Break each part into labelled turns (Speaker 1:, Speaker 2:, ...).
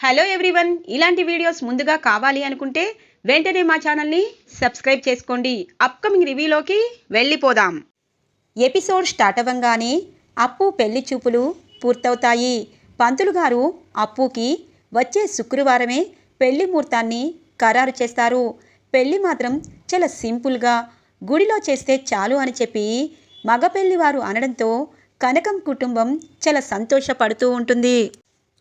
Speaker 1: Hello everyone ఇలాంటి videos ముందుగా కావాలి అనుకుంటే వెంటనే మా ఛానల్ని సబ్స్క్రైబ్ చేసుకోండి. అప్కమింగ్ రివ్యూలోకి వెళ్ళిపోదాం. ఎపిసోడ్ స్టార్ట్ అవ్వంగానే అప్పు పెళ్ళి చూపులు పూర్తవుతాయి. పంతులు గారు అప్పుకి వచ్చే శుక్రవారమే పెళ్ళి ముహూర్తాన్ని ఖరారు చేస్తారు. పెళ్ళి మాత్రం చాలా సింపుల్గా గుడిలో చేస్తే చాలు అని చెప్పి మగ పెళ్ళివారు అనడంతో కనకం కుటుంబం చాలా సంతోషపడుతూ ఉంటుంది.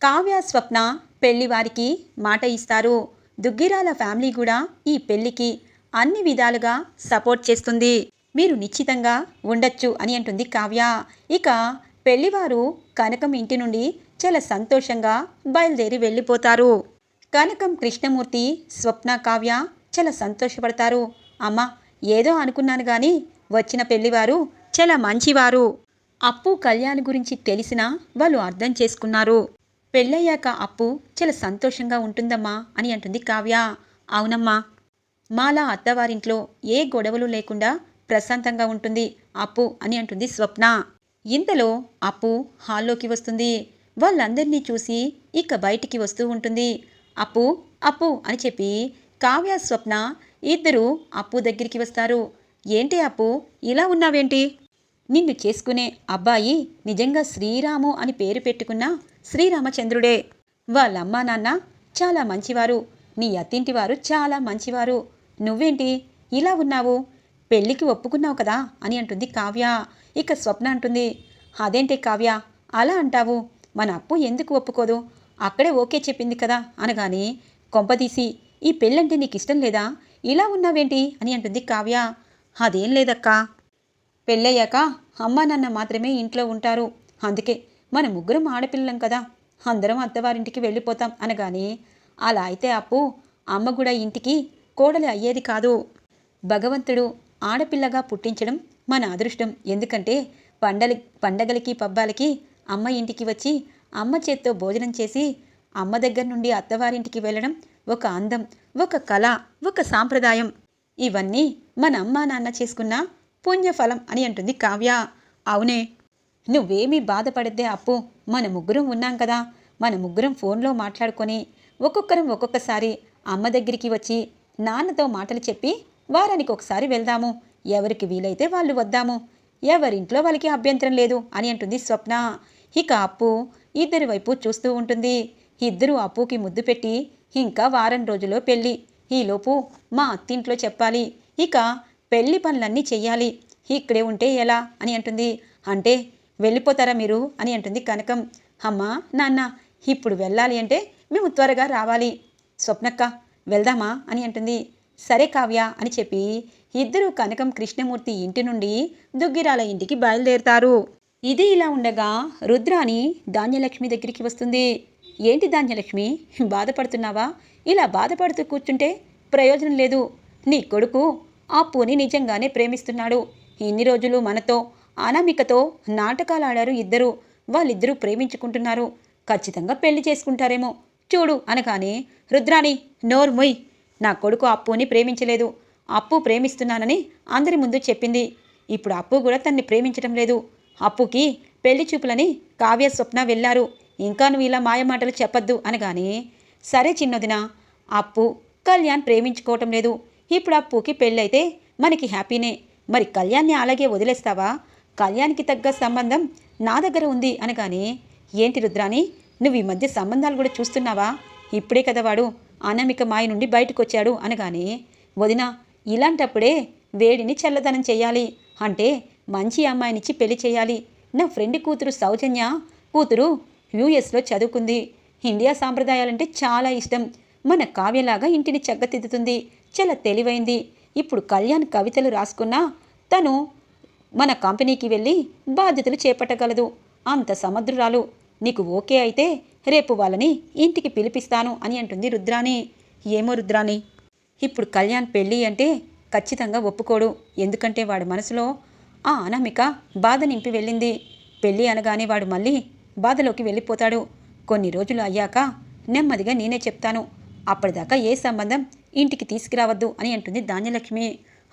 Speaker 1: కావ్య స్వప్న పెళ్ళివారికి మాట ఇస్తారు. దుగ్గిరాల ఫ్యామిలీ కూడా ఈ పెళ్ళికి అన్ని విధాలుగా సపోర్ట్ చేస్తుంది. మీరు నిశ్చితంగా ఉండొచ్చు అని అంటుంది కావ్య. ఇక పెళ్ళివారు కనకం ఇంటి నుండి చాలా సంతోషంగా బయలుదేరి వెళ్ళిపోతారు. కనకం కృష్ణమూర్తి స్వప్న కావ్య చాలా సంతోషపడతారు. అమ్మ ఏదో అనుకున్నాను కానీ వచ్చిన పెళ్ళివారు చాలా మంచివారు. అప్పు కళ్యాణ్ గురించి తెలిసినా వాళ్ళు అర్థం చేసుకున్నారు. పెళ్ళయ్యాక అప్పు చాలా సంతోషంగా ఉంటుందమ్మా అని అంటుంది కావ్య. అవునమ్మా. మాలా అత్తవారింట్లో ఏ గొడవలు లేకుండా ప్రశాంతంగా ఉంటుంది అప్పు అని అంటుంది స్వప్న. ఇంతలో అప్పు హాల్లోకి వస్తుంది. వాళ్ళందరినీ చూసి ఇక బయటికి వస్తూ ఉంటుంది. అప్పు అప్పు అని చెప్పి కావ్య స్వప్న ఇద్దరు అప్పు దగ్గరికి వస్తారు. ఏంటి అప్పు? ఇలా ఉన్నావేంటి? నిన్ను చేసుకునే అబ్బాయి నిజంగా శ్రీరాము అని పేరు పెట్టుకున్న శ్రీరామచంద్రుడే. వాళ్ళమ్మా నాన్న చాలా మంచివారు. నీ అత్తింటి వారు చాలా మంచివారు. నువ్వేంటి? ఇలా ఉన్నావు? పెళ్ళికి ఒప్పుకున్నావు కదా? అని అంటుంది కావ్య. ఇక స్వప్న అంటుంది. అదేంటి కావ్య? అలా అంటావు? మన అప్పు ఎందుకు ఒప్పుకోదు? అక్కడే ఓకే చెప్పింది కదా? అనగాని కొంపదీసి ఈ పెళ్ళంటే నీకు ఇష్టం లేదా? ఇలా ఉన్నావేంటి? అని అంటుంది కావ్య. అదేం లేదక్కా. పెళ్ళయ్యాక అమ్మా నాన్న మాత్రమే ఇంట్లో ఉంటారు. అందుకే మన ముగ్గురం ఆడపిల్లం కదా అందరం అత్తవారింటికి వెళ్ళిపోతాం అనగానే అలా అయితే అప్పు అమ్మ కూడా ఇంటికి కోడలి అయ్యేది కాదు. భగవంతుడు ఆడపిల్లగా పుట్టించడం మన అదృష్టం. ఎందుకంటే పండలి పండగలకి పబ్బాలకి అమ్మ ఇంటికి వచ్చి అమ్మ చేత్తో భోజనం చేసి అమ్మ దగ్గర నుండి అత్తవారింటికి వెళ్ళడం ఒక అందం ఒక కళ ఒక సాంప్రదాయం. ఇవన్నీ మన అమ్మా నాన్న చేసుకున్న పుణ్యఫలం అని అంటుంది కావ్య. అవునే నువ్వేమీ బాధపడద్దే అప్పు మన ముగ్గురం ఉన్నాం కదా. మన ముగ్గురం ఫోన్లో మాట్లాడుకొని ఒక్కొక్కరం ఒక్కొక్కసారి అమ్మ దగ్గరికి వచ్చి నాన్నతో మాటలు చెప్పి వారానికి ఒకసారి వెళ్దాము. ఎవరికి వీలైతే వాళ్ళు వద్దాము. ఎవరింట్లో వాళ్ళకి అభ్యంతరం లేదు అని అంటుంది స్వప్న. ఇక అప్పు ఇద్దరి వైపు చూస్తూ ఉంటుంది. ఇద్దరు అప్పుకి ముద్దు పెట్టి ఇంకా వారం రోజుల్లో పెళ్ళి. ఈలోపు మా అత్తింట్లో చెప్పాలి. ఇక పెళ్ళి పనులన్నీ చెయ్యాలి. ఇక్కడే ఉంటే ఎలా అని అంటుంది. అంటే వెళ్ళిపోతారా మీరు? అని అంటుంది కనకం. అమ్మా నాన్న ఇప్పుడు వెళ్ళాలి అంటే మేము త్వరగా రావాలి. స్వప్నక్క వెళ్దామా? అని అంటుంది. సరే కావ్య అని చెప్పి ఇద్దరు కనకం కృష్ణమూర్తి ఇంటి నుండి దుగ్గిరాల ఇంటికి బయలుదేరుతారు. ఇది ఇలా ఉండగా రుద్రాని ధాన్యలక్ష్మి దగ్గరికి వస్తుంది. ఏంటి ధాన్యలక్ష్మి? బాధపడుతున్నావా? ఇలా బాధపడుతూ కూర్చుంటే ప్రయోజనం లేదు. నీ కొడుకు ఆ పూని నిజంగానే ప్రేమిస్తున్నాడు. ఇన్ని రోజులు మనతో అనామికతో నాటకాలు ఆడారు ఇద్దరు. వాళ్ళిద్దరూ ప్రేమించుకుంటున్నారు. ఖచ్చితంగా పెళ్ళి చేసుకుంటారేమో. చూడు అనగానే రుద్రాణి నోర్ముయ్ నా కొడుకు అప్పుని ప్రేమించలేదు. అప్పు ప్రేమిస్తున్నానని అందరి ముందు చెప్పింది. ఇప్పుడు అప్పు కూడా తన్ని ప్రేమించడం లేదు. అప్పుకి పెళ్ళి చూపులని కావ్య స్వప్న వెళ్ళారు. ఇంకా నువ్వు ఇలా మాయమాటలు చెప్పొద్దు అనగానే సరే చిన్నదిన అప్పు కళ్యాణ్ ప్రేమించుకోవటం లేదు. ఇప్పుడు అప్పుకి పెళ్ళైతే మనకి హ్యాపీనే. మరి కళ్యాణ్ని అలాగే వదిలేస్తావా? కళ్యాణ్కి తగ్గ సంబంధం నా దగ్గర ఉంది అనగానే ఏంటి రుద్రాని నువ్వు ఈ మధ్య సంబంధాలు కూడా చూస్తున్నావా? ఇప్పుడే కదా వాడు అనామిక మాయ నుండి బయటకు వచ్చాడు అనగానే వదిన ఇలాంటప్పుడే వేడిని చల్లదనం చేయాలి అంటే మంచి అమ్మాయినిచ్చి పెళ్ళి చేయాలి నా ఫ్రెండ్ కూతురు సౌజన్య కూతురు యూఎస్లో చదువుకుంది. ఇండియా సాంప్రదాయాలంటే చాలా ఇష్టం. మన కావ్యలాగా ఇంటిని చక్కదిద్దుతుంది. చాలా తెలివైంది. ఇప్పుడు కళ్యాణ్ కవితలు రాసుకున్నా తను మన కంపెనీకి వెళ్ళి బాధ్యతలు చేపట్టగలదు. అంత సమద్రురాలు నీకు ఓకే అయితే రేపు వాళ్ళని ఇంటికి పిలిపిస్తాను అని అంటుంది రుద్రాణి. ఏమో రుద్రాణి? ఇప్పుడు కళ్యాణ్ పెళ్ళి అంటే ఖచ్చితంగా ఒప్పుకోడు. ఎందుకంటే వాడి మనసులో ఆ అనామిక బాధ నింపి వెళ్ళింది. పెళ్ళి అనగానే వాడు మళ్ళీ బాధలోకి వెళ్ళిపోతాడు. కొన్ని రోజులు అయ్యాక నెమ్మదిగా నేనే చెప్తాను. అప్పటిదాకా ఏ సంబంధం ఇంటికి తీసుకురావద్దు అని అంటుంది ధాన్యలక్ష్మి.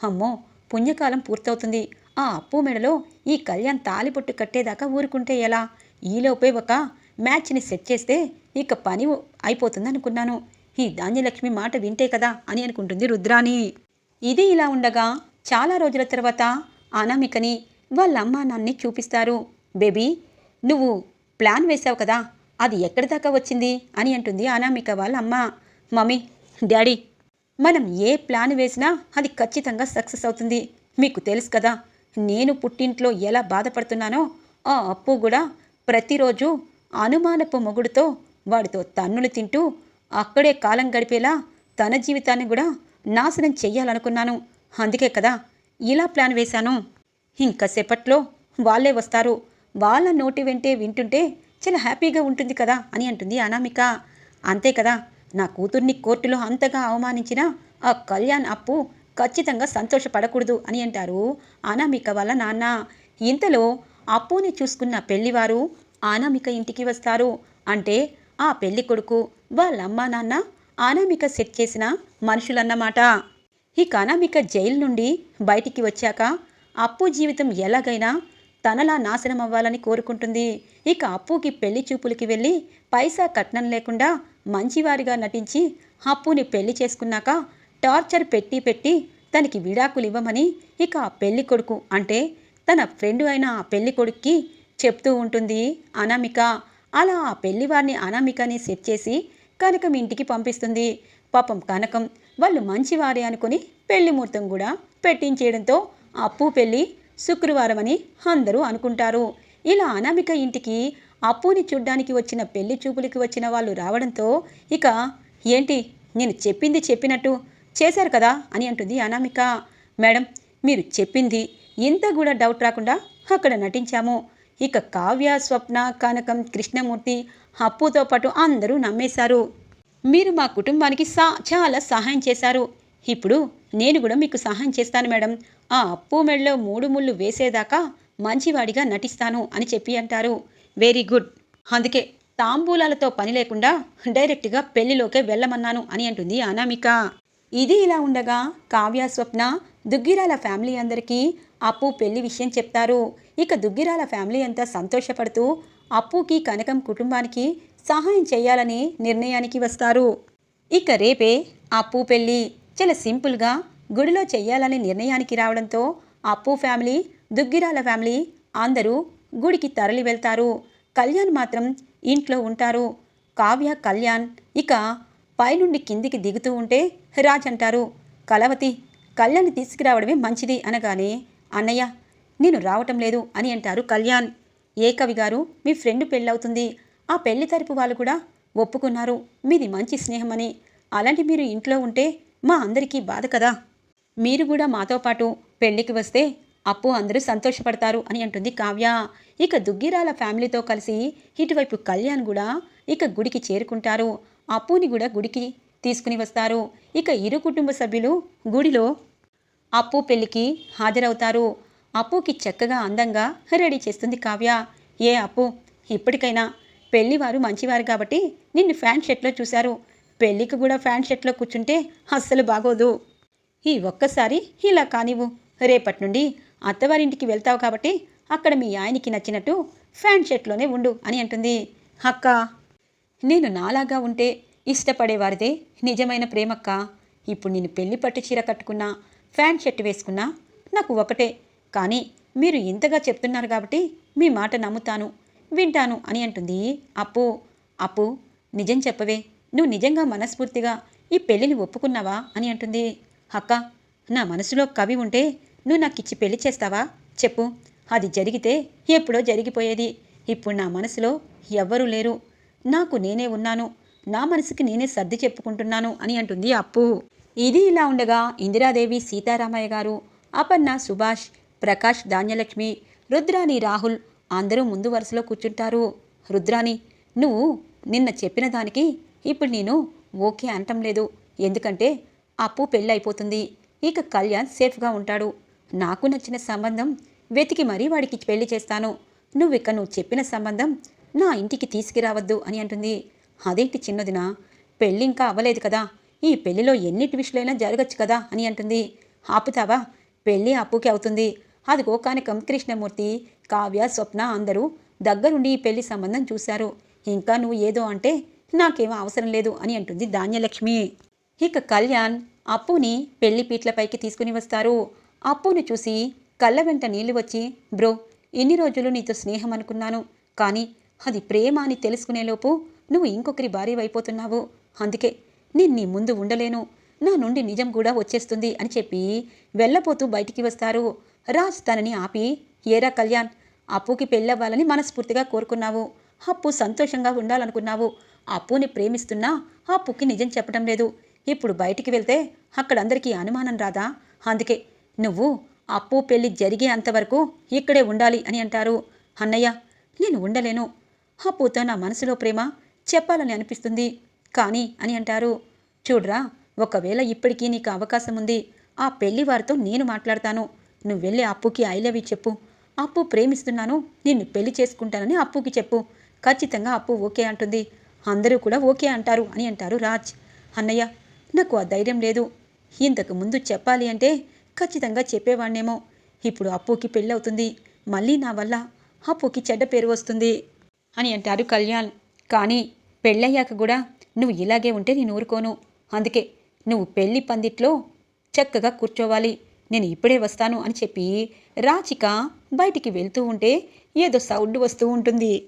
Speaker 1: అమ్మో పుణ్యకాలం పూర్తవుతుంది. ఆ అప్పు మెడలో ఈ కళ్యాణ్ తాలిపొట్టు కట్టేదాకా ఊరుకుంటే ఎలా? ఈలోపే ఒక మ్యాచ్ని సెట్ చేస్తే ఇక పని అయిపోతుంది అనుకున్నాను ఈ ధాన్యలక్ష్మి మాట వింటే కదా అని అనుకుంటుంది రుద్రాని ఇది ఇలా ఉండగా చాలా రోజుల తర్వాత అనామికని వాళ్ళ అమ్మా నాన్ని చూపిస్తారు. బేబీ నువ్వు ప్లాన్ వేశావు కదా అది ఎక్కడి దాకా వచ్చింది? అని అంటుంది అనామిక వాళ్ళ అమ్మ. మమ్మీ డాడీ మనం ఏ ప్లాన్ వేసినా అది ఖచ్చితంగా సక్సెస్ అవుతుంది. మీకు తెలుసు కదా నేను పుట్టింట్లో ఎలా బాధపడుతున్నానో ఆ అప్పు కూడా ప్రతిరోజు అనుమానపు మొగుడుతో వాడితో తన్నులు తింటూ అక్కడే కాలం గడిపేలా తన జీవితాన్ని కూడా నాశనం చెయ్యాలనుకున్నాను. అందుకే కదా ఇలా ప్లాన్ వేశాను. ఇంకా సేపట్లో వాళ్ళే వస్తారు. వాళ్ళ నోటి వెంటే వింటుంటే చాలా హ్యాపీగా ఉంటుంది కదా అని అంటుంది అనామిక. అంతే కదా నా కూతుర్ని కోర్టులో అంతగా అవమానించిన ఆ కళ్యాణ్ అప్పు ఖచ్చితంగా సంతోషపడకూడదు అని అంటారు. అనామిక వాళ్ళ నాన్న. ఇంతలో అప్పుని చూసుకున్న పెళ్ళివారు అనామిక ఇంటికి వస్తారు. అంటే ఆ పెళ్ళి కొడుకు వాళ్ళ అమ్మా నాన్న అనామిక సెట్ చేసిన మనుషులన్నమాట. ఇక అనామిక జైలు నుండి బయటికి వచ్చాక అప్పు జీవితం ఎలాగైనా తనలా నాశనం అవ్వాలని కోరుకుంటుంది. ఇక అప్పుకి పెళ్ళి చూపులకి వెళ్ళి పైసా కట్నం లేకుండా మంచివారిగా నటించి అప్పుని పెళ్ళి చేసుకున్నాక టార్చర్ పెట్టి పెట్టి తనకి విడాకులు ఇవ్వమని ఇక ఆ పెళ్ళి కొడుకు అంటే తన ఫ్రెండ్ అయిన ఆ పెళ్ళి కొడుక్కి చెప్తూ ఉంటుంది అనామిక. అలా ఆ పెళ్ళివారిని అనామికని సెట్ చేసి కనకం ఇంటికి పంపిస్తుంది. పాపం కనకం వాళ్ళు మంచివారే అనుకుని పెళ్ళి ముహూర్తం కూడా పెట్టించేయడంతో అప్పు పెళ్ళి శుక్రవారం అని అందరూ అనుకుంటారు. ఇలా అనామిక ఇంటికి అప్పుని చూడ్డానికి వచ్చిన పెళ్ళి చూపులకి వచ్చిన వాళ్ళు రావడంతో ఇక ఏంటి? నేను చెప్పింది చెప్పినట్టు చేశారు కదా అని అంటుంది అనామిక. మేడం మీరు చెప్పింది ఇంత కూడా డౌట్ రాకుండా అక్కడ నటించాము. ఇక కావ్య స్వప్న కనకం కృష్ణమూర్తి అప్పుతో పాటు అందరూ నమ్మేశారు. మీరు మా కుటుంబానికి సా చాలా సహాయం చేశారు. ఇప్పుడు నేను కూడా మీకు సహాయం చేస్తాను మేడం. ఆ అప్పు మెడలో మూడు ముళ్ళు వేసేదాకా మంచివాడిగా నటిస్తాను అని చెప్పి అంటారు. Very good. అందుకే తాంబూలాలతో పని లేకుండా డైరెక్ట్గా పెళ్ళిలోకే వెళ్ళమన్నాను అని అంటుంది అనామిక. ఇది ఇలా ఉండగా కావ్య స్వప్న దుగ్గిరాల ఫ్యామిలీ అందరికీ అప్పు పెళ్ళి విషయం చెప్తారు. ఇక దుగ్గిరాల ఫ్యామిలీ అంతా సంతోషపడుతూ అప్పుకి కనకం కుటుంబానికి సహాయం చేయాలని నిర్ణయానికి వస్తారు. ఇక రేపే అప్పు పెళ్ళి చాలా సింపుల్గా గుడిలో చెయ్యాలని నిర్ణయానికి రావడంతో అప్పు ఫ్యామిలీ దుగ్గిరాల ఫ్యామిలీ అందరూ గుడికి తరలి వెళ్తారు. కళ్యాణ్ మాత్రం ఇంట్లో ఉంటారు. కావ్య కళ్యాణ్ ఇక పైనుండి కిందికి దిగుతూ ఉంటే రాజ్ అంటారు కలవతి కళ్యాణ్ తీసుకురావడమే మంచిది అనగానే అన్నయ్య నేను రావటం లేదు అని అంటారు కళ్యాణ్. ఏ కవి గారు మీ ఫ్రెండ్ పెళ్ళవుతుంది. ఆ పెళ్ళి తరపు వాళ్ళు కూడా ఒప్పుకున్నారు. మీది మంచి స్నేహమని. అలాంటి మీరు ఇంట్లో ఉంటే మా అందరికీ బాధ కదా. మీరు కూడా మాతో పాటు పెళ్ళికి వస్తే అప్పు అందరూ సంతోషపడతారు అని అంటుంది కావ్య. ఇక దుగ్గిరాల ఫ్యామిలీతో కలిసి ఇటువైపు కళ్యాణ్ కూడా ఇక గుడికి చేరుకుంటారు. అప్పుని కూడా గుడికి తీసుకుని వస్తారు. ఇక ఇరు కుటుంబ సభ్యులు గుడిలో అప్పు పెళ్ళికి హాజరవుతారు. అప్పుకి చక్కగా అందంగా రెడీ చేస్తుంది కావ్య. ఏ అప్పు? ఇప్పటికైనా. పెళ్ళివారు మంచివారు కాబట్టి నిన్ను ఫ్యాన్ షర్ట్లో చూశారు. పెళ్ళికి కూడా ఫ్యాన్ షర్ట్లో కూర్చుంటే అస్సలు బాగోదు. ఈ ఒక్కసారి ఇలా కానివ్వు. రేపటి నుండి అత్తవారింటికి వెళ్తావు కాబట్టి అక్కడ మీ ఆయనకి నచ్చినట్టు ఫ్యాన్ షర్ట్లోనే ఉండు అని అంటుంది. అక్క! నేను నాలాగా ఉంటే ఇష్టపడేవారిదే నిజమైన ప్రేమక్క. ఇప్పుడు నేను పెళ్ళి పట్టు చీర కట్టుకున్నా ఫ్యాన్ షర్ట్ వేసుకున్నా నాకు ఒకటే. కానీ మీరు ఇంతగా చెప్తున్నారు కాబట్టి మీ మాట నమ్ముతాను వింటాను అని అంటుంది. అప్పు అప్పు నిజం చెప్పవే. నువ్వు నిజంగా మనస్ఫూర్తిగా ఈ పెళ్ళిని ఒప్పుకున్నావా అని అంటుంది. అక్క నా మనసులో కవి ఉంటే నువ్వు నాకు ఇచ్చి పెళ్ళి చేస్తావా? చెప్పు. అది జరిగితే ఎప్పుడో జరిగిపోయేది. ఇప్పుడు నా మనసులో ఎవ్వరూ లేరు. నాకు నేనే ఉన్నాను. నా మనసుకి నేనే సర్ది చెప్పుకుంటున్నాను అని అంటుంది అప్పు. ఇది ఇలా ఉండగా ఇందిరాదేవి సీతారామయ్య గారు అపర్ణ సుభాష్ ప్రకాష్ ధాన్యలక్ష్మి రుద్రాని రాహుల్ అందరూ ముందు వరుసలో కూర్చుంటారు. రుద్రాని నువ్వు నిన్న చెప్పిన దానికి ఇప్పుడు నేను ఓకే అంటం లేదు. ఎందుకంటే అప్పు పెళ్ళి అయిపోతుంది. ఇక కళ్యాణ్ సేఫ్గా ఉంటాడు. నాకు నచ్చిన సంబంధం వెతికి మరీ వాడికి పెళ్ళి చేస్తాను. నువ్వు ఇక నువ్వు చెప్పిన సంబంధం నా ఇంటికి తీసుకురావద్దు అని అంటుంది. అదేంటి చిన్నదిన? పెళ్ళి ఇంకా అవ్వలేదు కదా. ఈ పెళ్ళిలో ఎన్ని ట్విస్టులైనా జరగచ్చు కదా అని అంటుంది. ఆపుతావా? పెళ్ళి అప్పుకి అవుతుంది. అది కనకం కృష్ణమూర్తి కావ్య స్వప్న అందరూ దగ్గరుండి ఈ పెళ్ళి సంబంధం చూశారు. ఇంకా నువ్వు ఏదో అంటే నాకేం అవసరం లేదు అని అంటుంది ధాన్యలక్ష్మి. ఇక కళ్యాణ్ అప్పుని పెళ్ళి పీట్లపైకి తీసుకుని వస్తారు. అప్పుని చూసి కళ్ళ వెంట నీళ్ళు వచ్చి బ్రో ఇన్ని రోజులు నీతో స్నేహం అనుకున్నాను. కానీ అది ప్రేమ అని తెలుసుకునేలోపు నువ్వు ఇంకొకరి భార్య అయిపోతున్నావు అందుకే నేను నీ ముందు ఉండలేను. నా నుండి నిజం కూడా వచ్చేస్తుంది అని చెప్పి వెళ్ళపోతూ బయటికి వస్తారు. రాజ్ తనని ఆపి ఏరా కళ్యాణ్ అప్పుకి పెళ్ళవ్వాలని మనస్ఫూర్తిగా కోరుకున్నావు. అప్పు సంతోషంగా ఉండాలనుకున్నావు. అప్పుని ప్రేమిస్తున్నా అప్పుకి నిజం చెప్పడం లేదు. ఇప్పుడు బయటికి వెళ్తే అక్కడందరికీ అనుమానం రాదా? అందుకే నువ్వు అప్పు పెళ్ళి జరిగే అంతవరకు ఇక్కడే ఉండాలి అని అంటారు. అన్నయ్య నేను ఉండలేను. అప్పుతో నా మనసులో ప్రేమ చెప్పాలని అనిపిస్తుంది. కానీ అని అంటారు. చూడ్రా ఒకవేళ ఇప్పటికీ నీకు అవకాశం ఉంది ఆ పెళ్ళి వారితో నేను మాట్లాడతాను. నువ్వు వెళ్ళి అప్పుకి ఐ లవ్ చెప్పు. అప్పు ప్రేమిస్తున్నాను నిన్ను పెళ్ళి చేసుకుంటానని అప్పుకి చెప్పు. ఖచ్చితంగా అప్పు ఓకే అంటుంది. అందరూ కూడా ఓకే అంటారు అని అంటారు రాజ్. అన్నయ్య నాకు ఆ ధైర్యం లేదు. ఇంతకు ముందు చెప్పాలి అంటే ఖచ్చితంగా చెప్పేవాణ్ణేమో. ఇప్పుడు అప్పుకి పెళ్ళవుతుంది. మళ్ళీ నా వల్ల అప్పుకి చెడ్డ పేరు వస్తుంది. అని అంటారు కళ్యాణ్. కానీ పెళ్ళయ్యాక కూడా నువ్వు ఇలాగే ఉంటే నేను ఊరుకోను. అందుకే నువ్వు పెళ్ళి పందిట్లో చక్కగా కూర్చోవాలి. నేను ఇప్పుడే వస్తాను అని చెప్పి రాచిక బయటికి వెళ్తూ ఉంటే ఏదో సౌండ్ వస్తూ ఉంటుంది.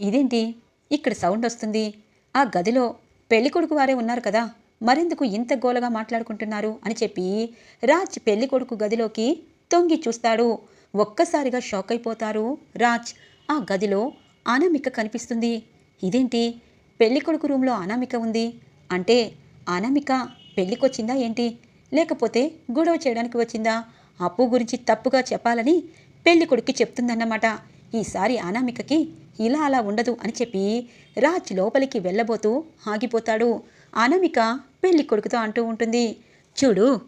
Speaker 1: ఇదేంటి? ఇక్కడ సౌండ్ వస్తుంది. ఆ గదిలో పెళ్ళికొడుకు వారే ఉన్నారు కదా. మరెందుకు ఇంత గోలగా మాట్లాడుకుంటున్నారు? అని చెప్పి రాజ్ పెళ్ళికొడుకు గదిలోకి తొంగి చూస్తాడు. ఒక్కసారిగా షాక్ అయిపోతారు రాజ్. ఆ గదిలో అనామిక కనిపిస్తుంది. ఇదేంటి? పెళ్ళికొడుకు రూమ్లో అనామిక ఉంది. అంటే అనామిక పెళ్ళికొచ్చిందా ఏంటి? లేకపోతే గొడవ చేయడానికి వచ్చిందా? అప్పు గురించి తప్పుగా చెప్పాలని పెళ్ళికొడుక్కి చెప్తుందన్నమాట. ఈసారి అనామికకి ఇలా అలా ఉండదు అని చెప్పి రాజ్ లోపలికి వెళ్ళబోతూ ఆగిపోతాడు. అనామిక పెళ్ళి కొడుకుతో అంటూ ఉంటుంది. చూడు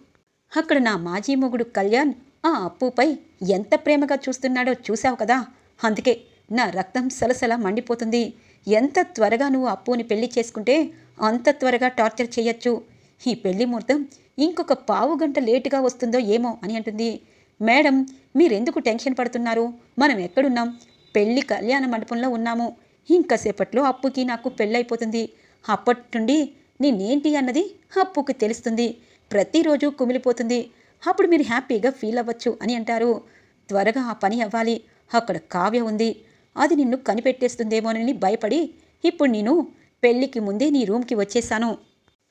Speaker 1: అక్కడ నా మాజీ మొగుడు కళ్యాణ్ ఆ అప్పుపై ఎంత ప్రేమగా చూస్తున్నాడో చూశావు కదా? అందుకే నా రక్తం సలసల మండిపోతుంది. ఎంత త్వరగా నువ్వు అప్పుని పెళ్ళి చేసుకుంటే అంత త్వరగా టార్చర్ చేయొచ్చు. ఈ పెళ్ళి ముహూర్తం ఇంకొక పావు గంట లేటుగా వస్తుందో ఏమో అని అంటుంది. మేడం మీరెందుకు టెన్షన్ పడుతున్నారు? మనం ఎక్కడున్నాం? పెళ్ళి కళ్యాణ మండపంలో ఉన్నాము. ఇంకాసేపట్లో అప్పుకి నాకు పెళ్ళైపోతుంది. అప్పటి నుండి నేనేంటి అన్నది అప్పుకి తెలుస్తుంది. ప్రతిరోజు కుమిలిపోతుంది. అప్పుడు మీరు హ్యాపీగా ఫీల్ అవ్వచ్చు అని అంటారు. త్వరగా ఆ పని అవ్వాలి. అక్కడ కావ్య ఉంది. అది నిన్ను కనిపెట్టేస్తుందేమోనని భయపడి ఇప్పుడు నేను పెళ్ళికి ముందే నీ రూమ్కి వచ్చేసాను.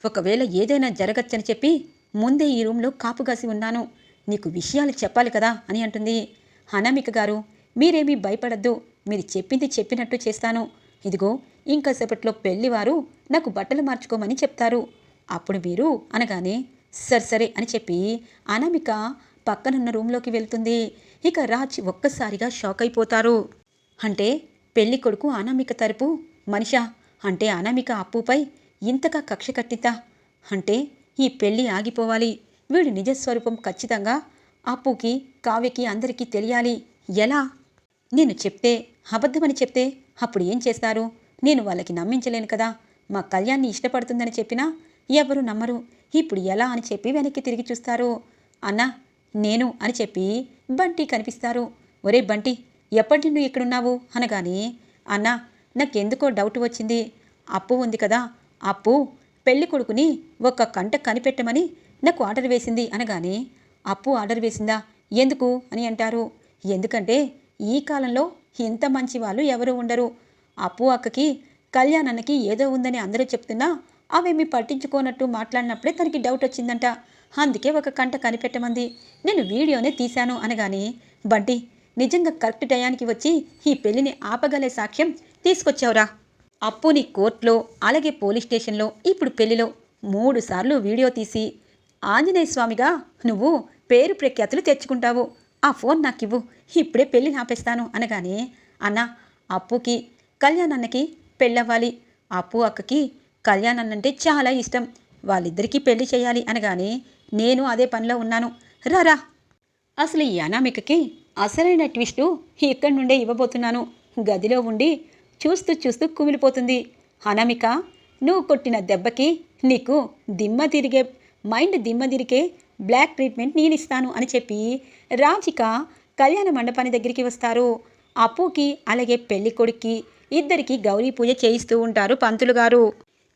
Speaker 1: ఒకవేళ ఏదైనా జరగచ్చని చెప్పి ముందే ఈ రూమ్లో కాపుగాసి ఉన్నాను. నీకు విషయాలు చెప్పాలి కదా అని అంటుంది. అనామిక గారు మీరేమీ భయపడద్దు. మీరు చెప్పింది చెప్పినట్టు చేస్తాను. ఇదిగో ఇంకాసేపట్లో పెళ్ళివారు నాకు బట్టలు మార్చుకోమని చెప్తారు. అప్పుడు మీరు అనగానే సరే సరే అని చెప్పి అనామిక పక్కనున్న రూమ్లోకి వెళ్తుంది. ఇక రాజ్ ఒక్కసారిగా షాక్ అయిపోతారు. అంటే పెళ్ళి కొడుకు అనామిక తరపు మనిషా? అంటే అనామిక అప్పుపై ఇంతగా కక్ష కట్టిందా అంటే ఈ పెళ్ళి ఆగిపోవాలి. వీడి నిజస్వరూపం ఖచ్చితంగా అప్పుకి కావ్యకి అందరికీ తెలియాలి. ఎలా? నేను చెప్తే అబద్ధమని చెప్తే అప్పుడు ఏం చేస్తారు? నేను వాళ్ళకి నమ్మించలేను కదా. మా కళ్యాణ్ని ఇష్టపడుతుందని చెప్పినా ఎవరు నమ్మరు. ఇప్పుడు ఎలా అని చెప్పి వెనక్కి తిరిగి చూస్తారు. అన్నా నేను అని చెప్పి బంటి కనిపిస్తారు. ఒరే బంటి ఎప్పటి నుండి ఇక్కడున్నావు? అనగాని అన్నా నాకెందుకో డౌట్ వచ్చింది. అప్పు ఉంది కదా అప్పు. పెళ్ళి కొడుకుని ఒక కంట కనిపెట్టమని నాకు ఆర్డర్ వేసింది అనగాని అప్పు ఆర్డర్ వేసిందా? ఎందుకు? అని అంటారు. ఎందుకంటే ఈ కాలంలో ఇంత మంచి వాళ్ళు ఎవరు ఉండరు. అప్పు అక్కకి కళ్యాణన్నకి ఏదో ఉందని అందరూ చెప్తున్నా అవేమి పట్టించుకోనట్టు మాట్లాడినప్పుడే తనకి డౌట్ వచ్చిందంట. అందుకే ఒక కంట కనిపెట్టమంది. నేను వీడియోనే తీశాను అనగాని బంటి నిజంగా కరెక్ట్ టయానికి వచ్చి ఈ పెళ్ళిని ఆపగలే సాక్ష్యం తీసుకొచ్చావురా. అప్పుని కోర్టులో అలాగే పోలీస్ స్టేషన్లో ఇప్పుడు పెళ్ళిలో మూడు సార్లు వీడియో తీసి ఆంజనేయ స్వామిగా నువ్వు పేరు ప్రఖ్యాతులు తెచ్చుకుంటావు. ఆ ఫోన్ నాకు ఇవ్వు ఇప్పుడే పెళ్ళి ఆపేస్తాను. అనగానే అన్న అప్పుకి కళ్యాణన్నకి పెళ్ళవ్వాలి. అప్పు అక్కకి కళ్యాణ్ అన్నంటే చాలా ఇష్టం. వాళ్ళిద్దరికీ పెళ్ళి చేయాలి. అనగానే నేను అదే పనిలో ఉన్నాను. రారా అసలు ఈ అనామికకి అసలైన ట్విస్టు ఇక్కడి నుండే ఇవ్వబోతున్నాను. గదిలో ఉండి చూస్తూ చూస్తూ కుమిలిపోతుంది. అనామిక నువ్వు కొట్టిన దెబ్బకి నీకు దిమ్మ తిరిగే మైండ్ దిమ్మ తిరిగే బ్లాక్ ట్రీట్మెంట్ నేను ఇస్తాను అని చెప్పి రాజిక కళ్యాణ మండపాన్ని దగ్గరికి వస్తారు. అప్పుకి అలాగే పెళ్ళి కొడుక్కి ఇద్దరికి గౌరీ పూజ చేయిస్తూ ఉంటారు పంతులు గారు.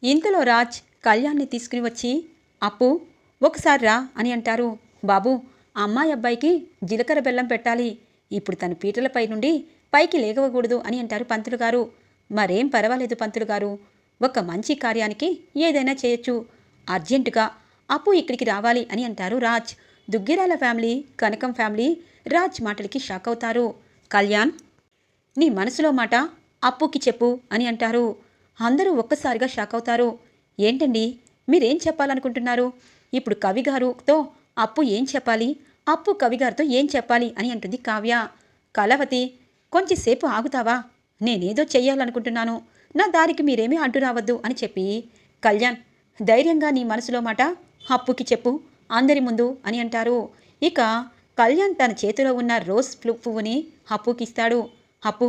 Speaker 1: ఇంతలో రాజ్ కళ్యాణ్ని తీసుకుని వచ్చి అప్పు ఒకసారి రా అని అంటారు. బాబు అమ్మాయి అబ్బాయికి జీలకర్ర బెల్లం పెట్టాలి. ఇప్పుడు తన పీటలపై నుండి పైకి లేగవకూడదు అని అంటారు పంతులు గారు. మరేం పర్వాలేదు పంతులు గారు. ఒక మంచి కార్యానికి ఏదైనా చేయొచ్చు. అర్జెంటుగా అప్పు ఇక్కడికి రావాలి అని అంటారు రాజ్. దుగ్గిరాల ఫ్యామిలీ కనకం ఫ్యామిలీ రాజ్ మాటలకి షాక్ అవుతారు. కళ్యాణ్ నీ మనసులో మాట అప్పుకి చెప్పు అని అంటారు. అందరూ ఒక్కసారిగా షాక్ అవుతారు. ఏంటండి మీరేం చెప్పాలనుకుంటున్నారు? ఇప్పుడు కవి గారుతో అప్పు ఏం చెప్పాలి? అప్పు కవిగారితో ఏం చెప్పాలి అని అంటుంది కావ్య. కలవతి కొంచెంసేపు ఆగుతావా? నేనేదో చెయ్యాలనుకుంటున్నాను. నా దారికి మీరేమీ అడ్డు రావద్దు అని చెప్పి కళ్యాణ్ ధైర్యంగా నీ మనసులో మాట అప్పుకి చెప్పు అందరి ముందు అని అంటారు. ఇక కళ్యాణ్ తన చేతిలో ఉన్న రోజ్ పువ్వుని అప్పుకి ఇస్తాడు అప్పు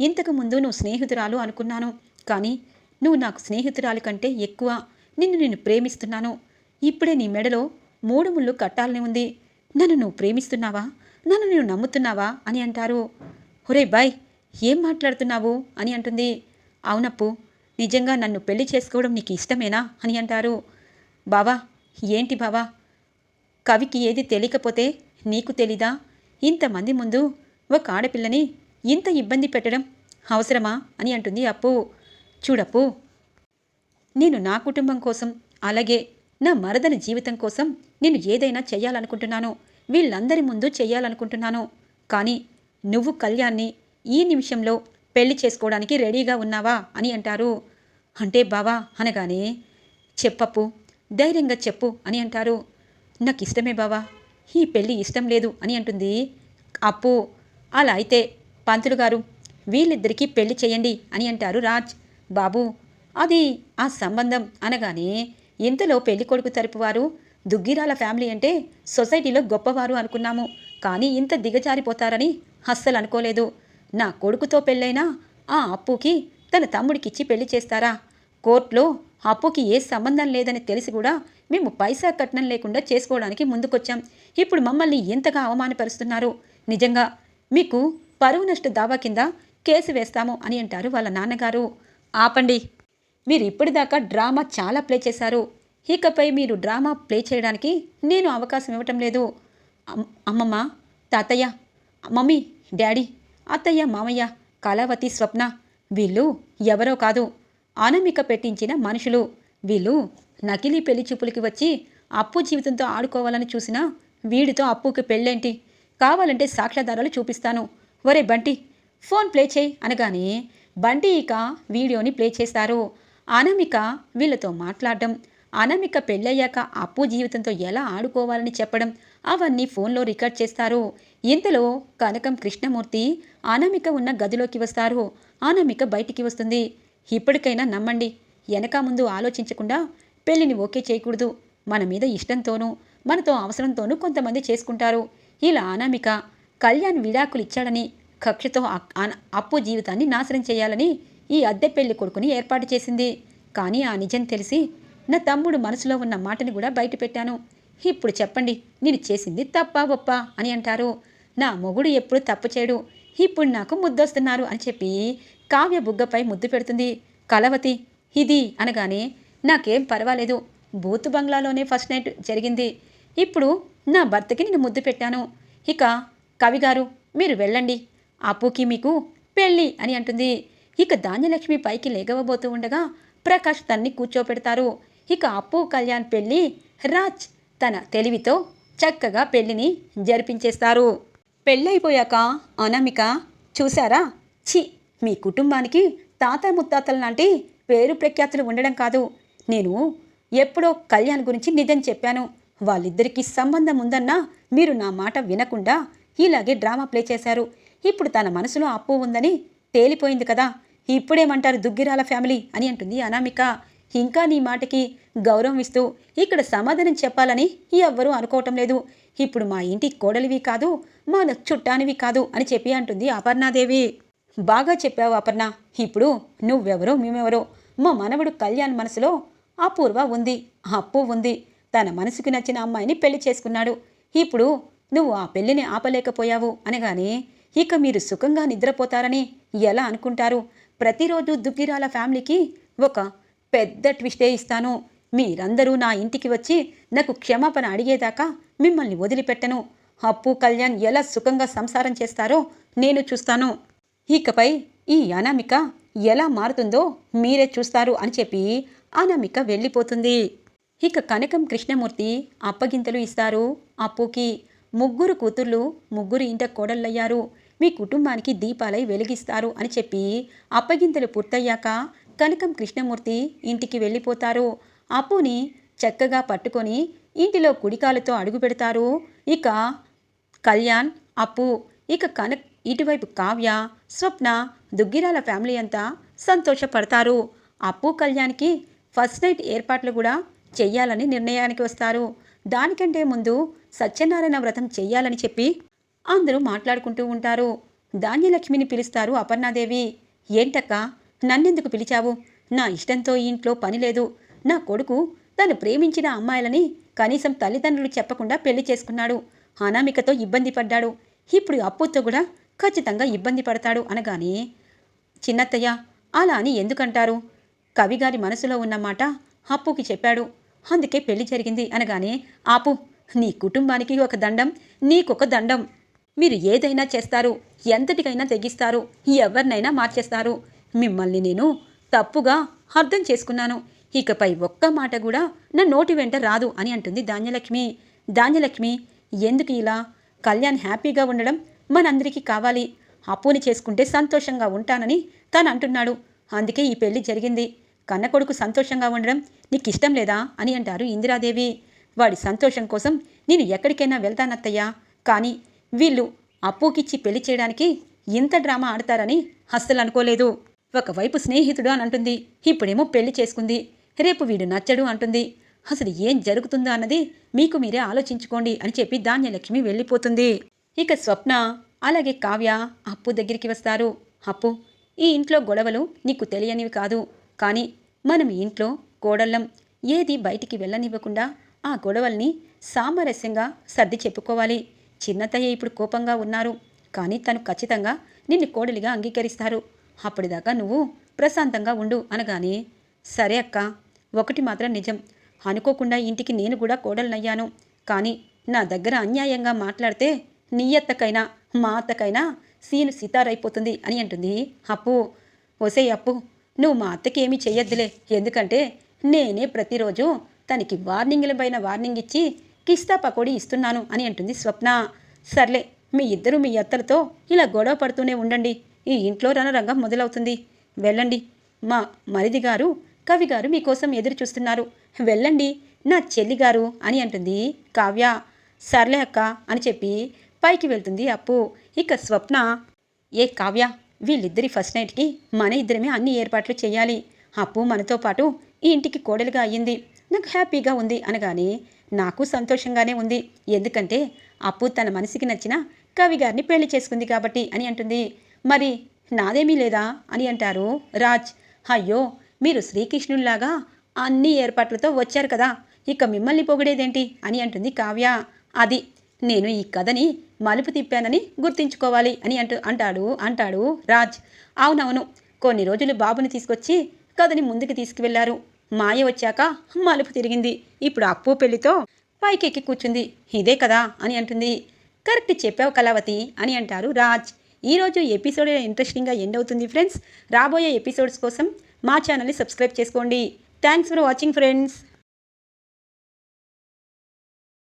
Speaker 1: ఇంతకు ముందు నువ్వు స్నేహితురాలు అనుకున్నాను కానీ నువ్వు నాకు స్నేహితురాలి కంటే ఎక్కువ నిన్ను నేను ప్రేమిస్తున్నాను. ఇప్పుడే నీ మెడలో మూడు ముళ్ళు కట్టాలని ఉంది. నన్ను నువ్వు ప్రేమిస్తున్నావా? నన్ను నువ్వు నమ్ముతున్నావా? అని అంటారు. ఒరే బాయ్ ఏం మాట్లాడుతున్నావు? అని అంటుంది. అవునప్పు నిజంగా నన్ను పెళ్ళి చేసుకోవడం నీకు ఇష్టమేనా? అని అంటారు. బావా ఏంటి బావా? కవికి ఏది తెలియకపోతే నీకు తెలీదా? ఇంతమంది ముందు ఒక ఆడపిల్లని ఇంత ఇబ్బంది పెట్టడం అవసరమా? అని అంటుంది అప్పు. చూడప్పు నేను నా కుటుంబం కోసం అలాగే నా మరదల జీవితం కోసం నేను ఏదైనా చేయాలనుకుంటున్నాను. వీళ్ళందరి ముందు చేయాలనుకుంటున్నాను. కానీ నువ్వు కళ్యాణ్ని ఈ నిమిషంలో పెళ్ళి చేసుకోవడానికి రెడీగా ఉన్నావా అని అంటారు. అంటే బావా అనగానే చెప్పప్పు ధైర్యంగా చెప్పు అని అంటారు. నాకు ఇష్టమే బావా ఈ పెళ్ళి ఇష్టం లేదు అని అంటుంది. అప్పు అలా అయితే పంతులు గారు వీళ్ళిద్దరికీ పెళ్ళి చేయండి అని అంటారు రాజ్. బాబు అది ఆ సంబంధం అనగానే ఇంతలో పెళ్ళికొడుకు తరపు వారు దుగ్గిరాల ఫ్యామిలీ అంటే సొసైటీలో గొప్పవారు అనుకున్నాము. కానీ ఇంత దిగజారిపోతారని అస్సలు అనుకోలేదు. నా కొడుకుతో పెళ్ళైనా ఆ అప్పుకి తన తమ్ముడికిచ్చి పెళ్ళి చేస్తారా? కోర్టులో అప్పుకి ఏ సంబంధం లేదని తెలిసి కూడా మేము పైసా కట్నం లేకుండా చేసుకోవడానికి ముందుకొచ్చాం. ఇప్పుడు మమ్మల్ని ఎంతగా అవమానపరుస్తున్నారు. నిజంగా మీకు పరువు నష్ట దావా కింద కేసు వేస్తాము అని అంటారు వాళ్ళ నాన్నగారు. ఆపండి. మీరు ఇప్పటిదాకా డ్రామా చాలా ప్లే చేశారు. ఇకపై మీరు డ్రామా ప్లే చేయడానికి నేను అవకాశం ఇవ్వటం లేదు. అమ్మమ్మ తాతయ్య మమ్మీ డాడీ అత్తయ్య మామయ్య కళావతి స్వప్న వీళ్ళు ఎవరో కాదు. అనామిక పెట్టించిన మనుషులు. వీళ్ళు నకిలీ పెళ్ళి చూపులకి వచ్చి అప్పు జీవితంతో ఆడుకోవాలని చూసినా వీడితో అప్పుకి పెళ్ళేంటి? కావాలంటే సాక్ష్యాధారాలు చూపిస్తాను. ఒరే బంటి ఫోన్ ప్లే చేయి అనగానే బంటి ఇక వీడియోని ప్లే చేస్తారు. అనామిక వీళ్ళతో మాట్లాడడం అనామిక పెళ్ళయ్యాక అప్పు జీవితంతో ఎలా ఆడుకోవాలని చెప్పడం అవన్నీ ఫోన్లో రికార్డ్ చేస్తారు. ఇంతలో కనకం కృష్ణమూర్తి అనామిక ఉన్న గదిలోకి వస్తారు. అనామిక బయటికి వస్తుంది. ఇప్పటికైనా నమ్మండి వెనక ముందు ఆలోచించకుండా పెళ్ళిని ఓకే చేయకూడదు. మన మీద ఇష్టంతోనూ మనతో అవసరంతోనూ కొంతమంది చేసుకుంటారు. ఇలా అనామిక కళ్యాణ్ విడాకులు ఇచ్చాడని కక్షతో అప్పు జీవితాన్ని నాశనం చేయాలని ఈ అద్దె పెళ్ళి కొడుకుని ఏర్పాటు చేసింది. కానీ ఆ నిజం తెలిసి నా తమ్ముడు మనసులో ఉన్న మాటని కూడా బయటపెట్టాను ఇప్పుడు చెప్పండి నేను చేసింది తప్పా ఒప్పా అని అంటారు. నా మొగుడు ఎప్పుడు తప్పు చేయడు. ఇప్పుడు నాకు ముద్దొస్తున్నారు అని చెప్పి కావ్య బుగ్గపై ముద్దు పెడుతుంది. కలవతి ఇది అనగానే నాకేం పర్వాలేదు. బూతు బంగ్లాలోనే ఫస్ట్ నైట్ జరిగింది. ఇప్పుడు నా భర్తకి నేను ముద్దు పెట్టాను. ఇక కవిగారు మీరు వెళ్ళండి. అప్పుకి మీకు పెళ్ళి అని అంటుంది. ఇక ధాన్యలక్ష్మి పైకి లేగవబోతూ ఉండగా ప్రకాష్ తన్ని కూర్చోపెడతారు. ఇక అప్పు కళ్యాణ్ పెళ్ళి రాజ్ తన తెలివితో చక్కగా పెళ్ళిని జరిపించేస్తారు. పెళ్ళైపోయాక అనామిక చూశారా? ఛీ మీ కుటుంబానికి తాత ముత్తాతల లాంటి పేరు ప్రఖ్యాతులు ఉండడం కాదు. నేను ఎప్పుడో కళ్యాణ్ గురించి నిజం చెప్పాను. వాళ్ళిద్దరికీ సంబంధం ఉందన్నా మీరు నా మాట వినకుండా ఇలాగే డ్రామా ప్లే చేశారు. ఇప్పుడు తన మనసులో అప్పు ఉందని తేలిపోయింది కదా. ఇప్పుడేమంటారు దుగ్గిరాల ఫ్యామిలీ అని అంటుంది అనామిక. ఇంకా నీ మాటకి గౌరవం ఇస్తూ ఇక్కడ సమాధానం చెప్పాలని ఎవ్వరూ అనుకోవటం లేదు. ఇప్పుడు మా ఇంటి కోడలివి కాదు మా చుట్టానివి కాదు అని చెప్పి అంటుంది అపర్ణాదేవి. బాగా చెప్పావు అపర్ణ. ఇప్పుడు నువ్వెవరో మేమెవరో మా మనవడు కళ్యాణ్ మనసులో అపూర్వ ఉంది అప్పు ఉంది. తన మనసుకు నచ్చిన అమ్మాయిని పెళ్ళి చేసుకున్నాడు. ఇప్పుడు నువ్వు ఆ పెళ్ళిని ఆపలేకపోయావు అనగానే ఇక మీరు సుఖంగా నిద్రపోతారని ఎలా అనుకుంటారు? ప్రతిరోజు దుగ్గిరాల ఫ్యామిలీకి ఒక పెద్ద ట్విస్టే ఇస్తాను. మీరందరూ నా ఇంటికి వచ్చి నాకు క్షమాపణ అడిగేదాకా మిమ్మల్ని వదిలిపెట్టను. అప్పు కళ్యాణ్ ఎలా సుఖంగా సంసారం చేస్తారో నేను చూస్తాను. ఇకపై ఈ అనామిక ఎలా మారుతుందో మీరే చూస్తారు అని చెప్పి అనామిక వెళ్ళిపోతుంది. ఇక కనకం కృష్ణమూర్తి అప్పగింతలు ఇస్తారు అప్పుకి. ముగ్గురు కూతుర్లు ముగ్గురు ఇంట కోడళ్ళయ్యారు. మీ కుటుంబానికి దీపాలై వెలిగిస్తారు అని చెప్పి అప్పగింతలు పూర్తయ్యాక కనకం కృష్ణమూర్తి ఇంటికి వెళ్ళిపోతారు. అప్పుని చక్కగా పట్టుకొని ఇంటిలో కుడికాలతో అడుగు పెడతారు ఇక కళ్యాణ్ అప్పు ఇక కనక్ ఇటువైపు కావ్య స్వప్న దుగ్గిరాల ఫ్యామిలీ అంతా సంతోషపడతారు. అప్పు కళ్యాణ్కి ఫస్ట్ నైట్ ఏర్పాట్లు కూడా చెయ్యాలని నిర్ణయానికి వస్తారు. దానికంటే ముందు సత్యనారాయణ వ్రతం చెయ్యాలని చెప్పి అందరూ మాట్లాడుకుంటూ ఉంటారు. ధాన్యలక్ష్మిని పిలుస్తారు అపర్ణాదేవి. ఏంటక్క? నన్నెందుకు పిలిచావు? నా ఇష్టంతో ఈ ఇంట్లో పని లేదు. నా కొడుకు తను ప్రేమించిన అమ్మాయిలని కనీసం తల్లిదండ్రులు చెప్పకుండా పెళ్ళి చేసుకున్నాడు. అనామికతో ఇబ్బంది పడ్డాడు. ఇప్పుడు అప్పుతో కూడా ఖచ్చితంగా ఇబ్బంది పడతాడు అనగానే చిన్నత్తయ్య అలా అని ఎందుకంటారు? కవిగారి మనసులో ఉన్న మాట అప్పుకి చెప్పాడు. అందుకే పెళ్ళి జరిగింది అనగానే ఆపు నీ కుటుంబానికి ఒక దండం నీకొక దండం. మీరు ఏదైనా చేస్తారు ఎంతటికైనా తెగిస్తారు ఎవరినైనా మార్చేస్తారు. మిమ్మల్ని నేను తప్పుగా అర్థం చేసుకున్నాను. ఇకపై ఒక్క మాట కూడా నా నోటి వెంట రాదు అని అంటుంది ధాన్యలక్ష్మి. ధాన్యలక్ష్మి ఎందుకు ఇలా? కళ్యాణ్ హ్యాపీగా ఉండడం మనందరికీ కావాలి. అప్పుని చేసుకుంటే సంతోషంగా ఉంటానని తను అంటున్నాడు. అందుకే ఈ పెళ్ళి జరిగింది. కన్న కొడుకు సంతోషంగా ఉండడం నీకు ఇష్టం లేదా అని అంటారు ఇందిరాదేవి. వాడి సంతోషం కోసం నేను ఎక్కడికైనా వెళ్తానత్తయ్యా. కానీ వీళ్ళు అప్పుకిచ్చి పెళ్ళి చేయడానికి ఇంత డ్రామా ఆడతారని అస్సలు అనుకోలేదు. ఒకవైపు స్నేహితుడు అని అంటుంది ఇప్పుడేమో పెళ్ళి చేసుకుంది రేపు వీడు నచ్చడు అంటుంది. అసలు ఏం జరుగుతుందో అన్నది మీకు మీరే ఆలోచించుకోండి అని చెప్పి ధాన్యలక్ష్మి వెళ్ళిపోతుంది. ఇక స్వప్న అలాగే కావ్య అప్పు దగ్గరికి వస్తారు. అప్పు ఈ ఇంట్లో గొడవలు నీకు తెలియనివి కాదు. కానీ మనం ఇంట్లో కోడళ్ళం ఏది బయటికి వెళ్ళనివ్వకుండా ఆ గొడవల్ని సామరస్యంగా సర్ది చెప్పుకోవాలి. చిన్నతయ్య ఇప్పుడు కోపంగా ఉన్నారు. కానీ తను ఖచ్చితంగా నిన్ను కోడలిగా అంగీకరిస్తారు. అప్పటిదాకా నువ్వు ప్రశాంతంగా ఉండు అనగానే సరే అక్క ఒకటి మాత్రం నిజం. అనుకోకుండా ఇంటికి నేను కూడా కోడలనయ్యాను. కానీ నా దగ్గర అన్యాయంగా మాట్లాడితే నీ అత్తకైనా మా అత్తకైనా సీను సితారైపోతుంది అని అంటుంది. అప్పు ఒసే అప్పు నువ్వు మా అత్తకి ఏమీ చెయ్యొద్దులే. ఎందుకంటే నేనే ప్రతిరోజు తనకి వార్నింగ్ల పైన వార్నింగ్ ఇచ్చి కిస్తా పకోడీ ఇస్తున్నాను అని అంటుంది స్వప్న. సర్లే మీ ఇద్దరు మీ అత్తలతో ఇలా గొడవ పడుతూనే ఉండండి. ఈ ఇంట్లో రణరంగం మొదలవుతుంది. వెళ్ళండి. మా మరిది గారు కవి గారు మీకోసం ఎదురు చూస్తున్నారు. వెళ్ళండి నా చెల్లి గారు అని అంటుంది కావ్య. సర్లే అక్క అని చెప్పి పైకి వెళ్తుంది అప్పు. ఇక స్వప్న ఏ కావ్య వీళ్ళిద్దరి ఫస్ట్ నైట్కి మన ఇద్దరమే అన్ని ఏర్పాట్లు చేయాలి. అప్పు మనతో పాటు ఈ ఇంటికి కోడలుగా అయ్యింది. నాకు హ్యాపీగా ఉంది అనగానే నాకు సంతోషంగానే ఉంది. ఎందుకంటే అప్పు తన మనసుకి నచ్చిన కవి గారిని పెళ్ళి చేసుకుంది కాబట్టి అని అంటుంది. మరి నాదేమీ లేదా? అని అంటారు రాజ్. అయ్యో మీరు శ్రీకృష్ణుల్లాగా అన్ని ఏర్పాట్లతో వచ్చారు కదా. ఇక మిమ్మల్ని పొగిడేదేంటి? అని అంటుంది కావ్య. అది నేను ఈ కథని మలుపు తిప్పానని గుర్తుంచుకోవాలి అని అంటూ అంటాడు అంటాడు రాజ్. అవునవును కొన్ని రోజులు బాబుని తీసుకొచ్చి కథని ముందుకు తీసుకువెళ్ళారు. మాయ వచ్చాక మలుపు తిరిగింది. ఇప్పుడు అప్పు పెళ్ళితో పైకెక్కి కూర్చుంది. ఇదే కదా అని అంటుంది. కరెక్ట్ చెప్పావు కళావతి అని అంటారు రాజ్. ఈరోజు ఎపిసోడ్ ఇంట్రెస్టింగ్గా ఎండ్ అవుతుంది ఫ్రెండ్స్. రాబోయే ఎపిసోడ్స్ కోసం మా ఛానల్ని సబ్స్క్రైబ్ చేసుకోండి. Thanks for watching friends.